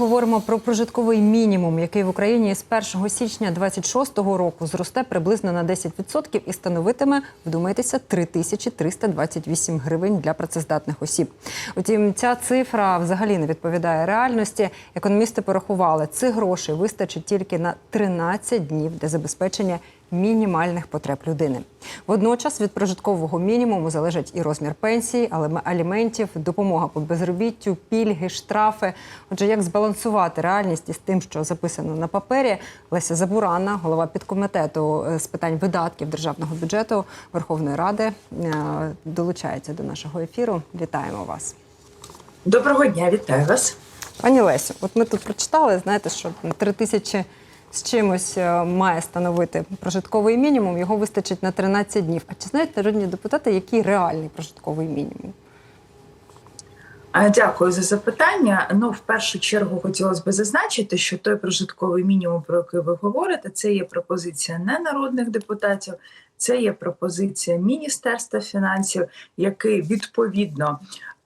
Говоримо про прожитковий мінімум, який в Україні з 1 січня 2026 року зросте приблизно на 10% і становитиме, вдумайтеся, 3328 гривень для працездатних осіб. Утім, ця цифра взагалі не відповідає реальності. Економісти порахували, цих грошей вистачить тільки на 13 днів для забезпечення мінімальних потреб людини. Водночас від прожиткового мінімуму залежать і розмір пенсії, але аліментів, допомога по безробіттю, пільги, штрафи. Отже, як збалансувати реальність із тим, що записано на папері, Леся Забурана, голова підкомітету е, з питань видатків державного бюджету Верховної Ради, е, долучається до нашого ефіру. Вітаємо вас. Доброго дня, вітаю вас. Пані Лесю, от ми тут прочитали, знаєте, що три тисячі з чимось е, має становити прожитковий мінімум, його вистачить на 13 днів. А чи знають народні депутати, який реальний прожитковий мінімум? Дякую за запитання. Ну, в першу чергу хотілося б зазначити, що той прожитковий мінімум, про який ви говорите, це є пропозиція не народних депутатів, це є пропозиція Міністерства фінансів, яке відповідно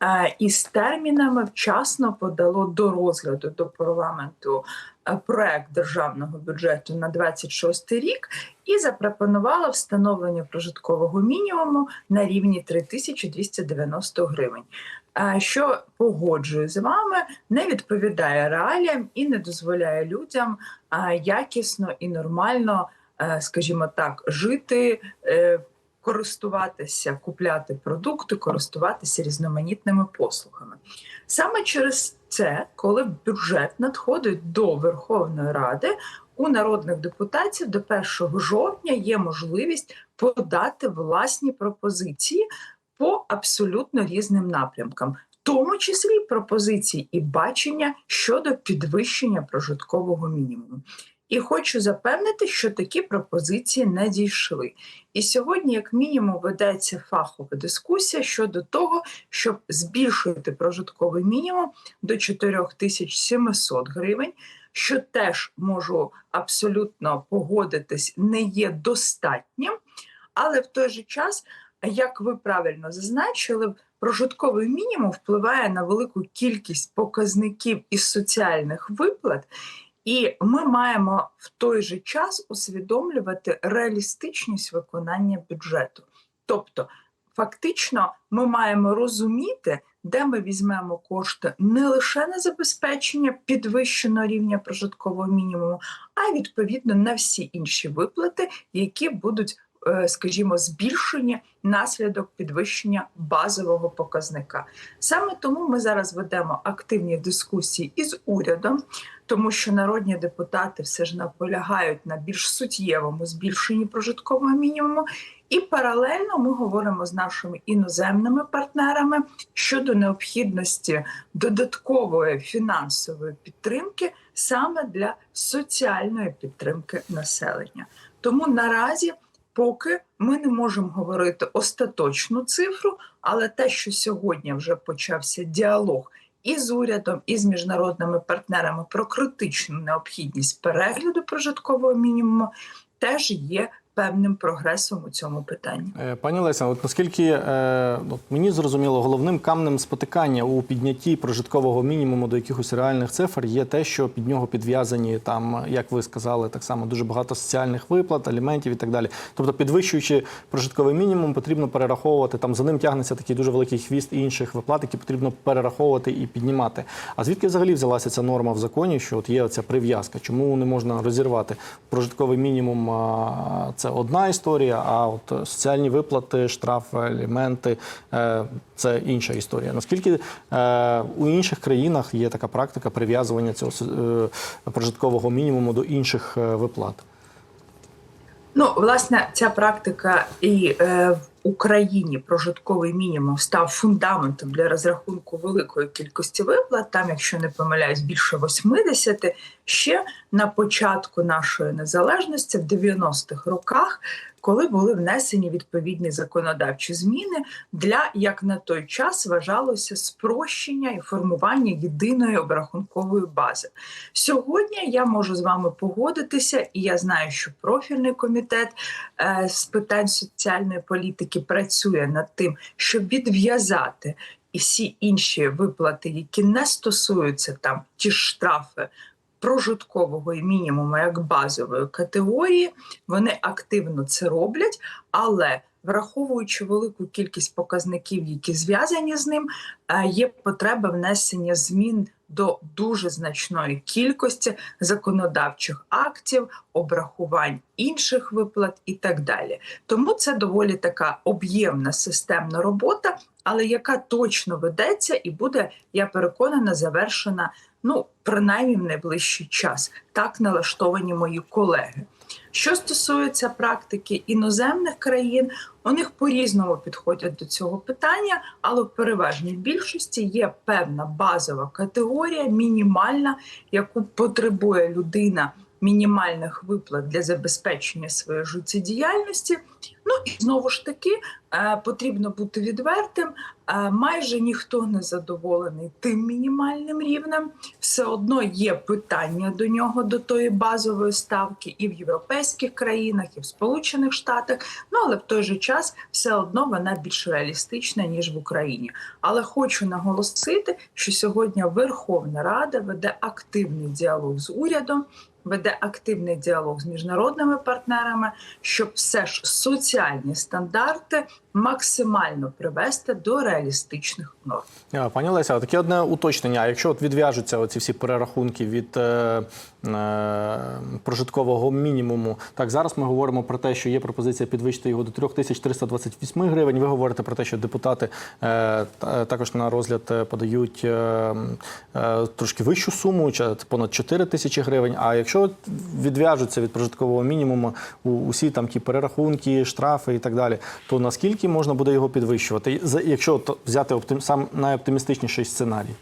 е, із термінами вчасно подало до розгляду до парламенту проект державного бюджету на 26 рік і запропонувала встановлення прожиткового мінімуму на рівні 3290 гривень. Е, Що погоджую з вами, не відповідає реаліям і не дозволяє людям е, якісно і нормально, е, скажімо так, жити, е, користуватися, купляти продукти, користуватися різноманітними послугами. Саме через це, коли бюджет надходить до Верховної Ради, у народних депутатів до 1 жовтня є можливість подати власні пропозиції по абсолютно різним напрямкам, в тому числі пропозиції і бачення щодо підвищення прожиткового мінімуму. І хочу запевнити, що такі пропозиції не дійшли. І сьогодні, як мінімум, ведеться фахова дискусія щодо того, щоб збільшити прожитковий мінімум до 4700 гривень, що теж можу абсолютно погодитись, не є достатнім, але в той же час як ви правильно зазначили, прожитковий мінімум впливає на велику кількість показників із соціальних виплат, і ми маємо в той же час усвідомлювати реалістичність виконання бюджету. Тобто, фактично, ми маємо розуміти, де ми візьмемо кошти не лише на забезпечення підвищеного рівня прожиткового мінімуму, а й відповідно на всі інші виплати, які будуть скажімо, збільшення наслідок підвищення базового показника. Саме тому ми зараз ведемо активні дискусії із урядом, тому що народні депутати все ж наполягають на більш суттєвому збільшенні прожиткового мінімуму. І паралельно ми говоримо з нашими іноземними партнерами щодо необхідності додаткової фінансової підтримки саме для соціальної підтримки населення. Тому наразі поки ми не можемо говорити остаточну цифру, але те, що сьогодні вже почався діалог і з урядом, і з міжнародними партнерами про критичну необхідність перегляду прожиткового мінімуму, теж є певним прогресом у цьому питанні. Е, Пані Леся, от наскільки е, от мені зрозуміло, головним камнем спотикання у піднятті прожиткового мінімуму до якихось реальних цифр є те, що під нього підв'язані там, як ви сказали, так само дуже багато соціальних виплат, аліментів і так далі. Тобто, підвищуючи прожитковий мінімум, потрібно перераховувати там. За ним тягнеться такий дуже великий хвіст інших виплат, які потрібно перераховувати і піднімати. А звідки взагалі взялася ця норма в законі? Що от є ця прив'язка? Чому не можна розірвати прожитковий мінімум? а, Це одна історія, а от соціальні виплати, штрафи, аліменти е, це інша історія. Наскільки е, у інших країнах є така практика прив'язування цього е, прожиткового мінімуму до інших е, виплат? Ну, власне, ця практика і е, Україні прожитковий мінімум став фундаментом для розрахунку великої кількості виплат. Там, якщо не помиляюсь, більше 80, ще на початку нашої незалежності в 90-х роках. Коли були внесені відповідні законодавчі зміни для як на той час вважалося спрощення і формування єдиної обрахункової бази. Сьогодні я можу з вами погодитися, і я знаю, що профільний комітет е, з питань соціальної політики працює над тим, щоб відв'язати і всі інші виплати, які не стосуються там ті штрафи прожиткового і мінімуму як базової категорії, вони активно це роблять, але враховуючи велику кількість показників, які зв'язані з ним, е, є потреба внесення змін до дуже значної кількості законодавчих актів, обрахувань інших виплат і так далі. Тому це доволі така об'ємна системна робота, але яка точно ведеться і буде, я переконана, завершена. Ну, принаймні в найближчий час так налаштовані мої колеги. Що стосується практики іноземних країн, у них по-різному підходять до цього питання, але в переважній більшості є певна базова категорія, мінімальна, яку потребує людина мінімальних виплат для забезпечення своєї життєдіяльності. Ну і знову ж таки е, потрібно бути відвертим. Е, майже ніхто не задоволений тим мінімальним рівнем. Все одно є питання до нього, до тої базової ставки, і в європейських країнах, і в Сполучених Штатах. Ну але в той же час все одно вона більш реалістична ніж в Україні. Але хочу наголосити, що сьогодні Верховна Рада веде активний діалог з урядом. Веде активний діалог з міжнародними партнерами, щоб все ж соціальні стандарти максимально привести до реалістичних норм. Пані Леся, таке одне уточнення. Якщо от відв'яжуться оці всі перерахунки від е, е, прожиткового мінімуму, так зараз ми говоримо про те, що є пропозиція підвищити його до 3328 гривень. Ви говорите про те, що депутати е, також на розгляд е, подають е, е, трошки вищу суму, понад 4 тисячі гривень. А якщо от відв'яжуться від прожиткового мінімуму у- усі там ті перерахунки, штрафи і так далі, то наскільки можна буде його підвищувати? Якщо взяти оптим, сам найоптимістичніший сценарій.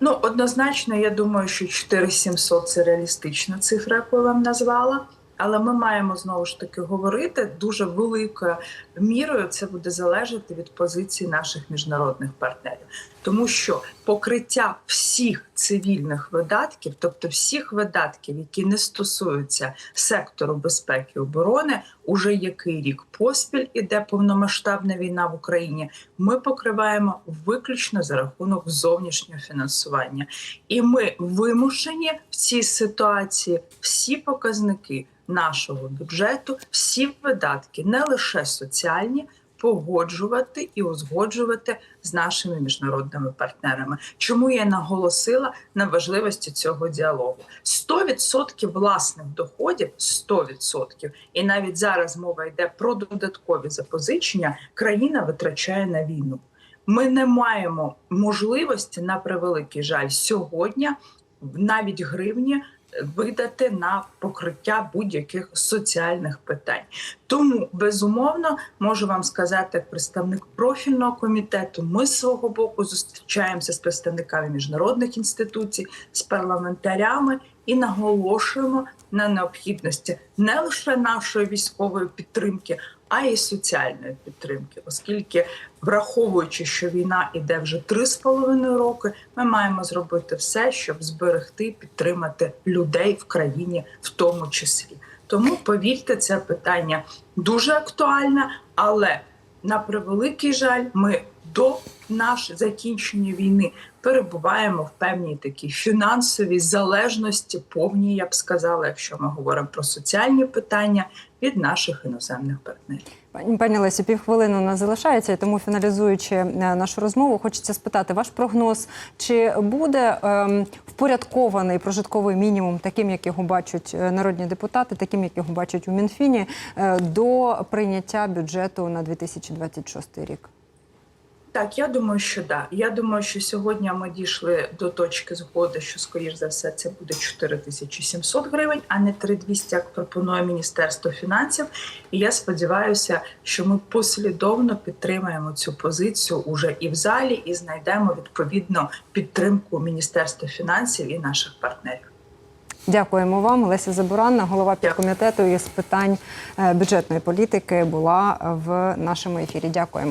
Ну, однозначно, я думаю, що 4700 – це реалістична цифра, яку я вам назвала. Але ми маємо знову ж таки говорити дуже великою мірою. Це буде залежати від позиції наших міжнародних партнерів, тому що покриття всіх цивільних видатків, тобто всіх видатків, які не стосуються сектору безпеки і оборони, уже який рік поспіль іде повномасштабна війна в Україні. Ми покриваємо виключно за рахунок зовнішнього фінансування, і ми вимушені в цій ситуації всі показники нашого бюджету, всі видатки, не лише соціальні, погоджувати і узгоджувати з нашими міжнародними партнерами. Чому я наголосила на важливості цього діалогу? 100% власних доходів, 100%, і навіть зараз мова йде про додаткові запозичення. Країна витрачає на війну. Ми не маємо можливості на превеликий жаль сьогодні навіть гривні видати на покриття будь-яких соціальних питань. Тому безумовно можу вам сказати, як представник профільного комітету, ми з свого боку зустрічаємося з представниками міжнародних інституцій, з парламентарями і наголошуємо на необхідності не лише нашої військової підтримки, а й соціальної підтримки, оскільки, враховуючи, що війна іде вже три з половиною роки, ми маємо зробити все, щоб зберегти, підтримати людей в країні, в тому числі. Тому повірте, це питання дуже актуальне, але на превеликий жаль, ми до наш закінчення війни перебуваємо в певній такій фінансовій залежності, повній, я б сказала, якщо ми говоримо про соціальні питання від наших іноземних партнерів. Пані пані Лесі, півхвилини у нас залишається, і тому фіналізуючи е, нашу розмову, хочеться спитати ваш прогноз, чи буде ем, впорядкований прожитковий мінімум, таким, як його бачать е, народні депутати, таким, як його бачать у Мінфіні, е, до прийняття бюджету на 2026 рік? Так, я думаю, що да. Я думаю, що сьогодні ми дійшли до точки згоди, що скоріш за все це буде 4700 гривень, а не 3200, як пропонує Міністерство фінансів. І я сподіваюся, що ми послідовно підтримаємо цю позицію уже і в залі, і знайдемо відповідно підтримку Міністерства фінансів і наших партнерів. Дякуємо вам. Леся Забуранна, голова підкомітету із питань е, бюджетної політики, була в нашому ефірі. Дякуємо.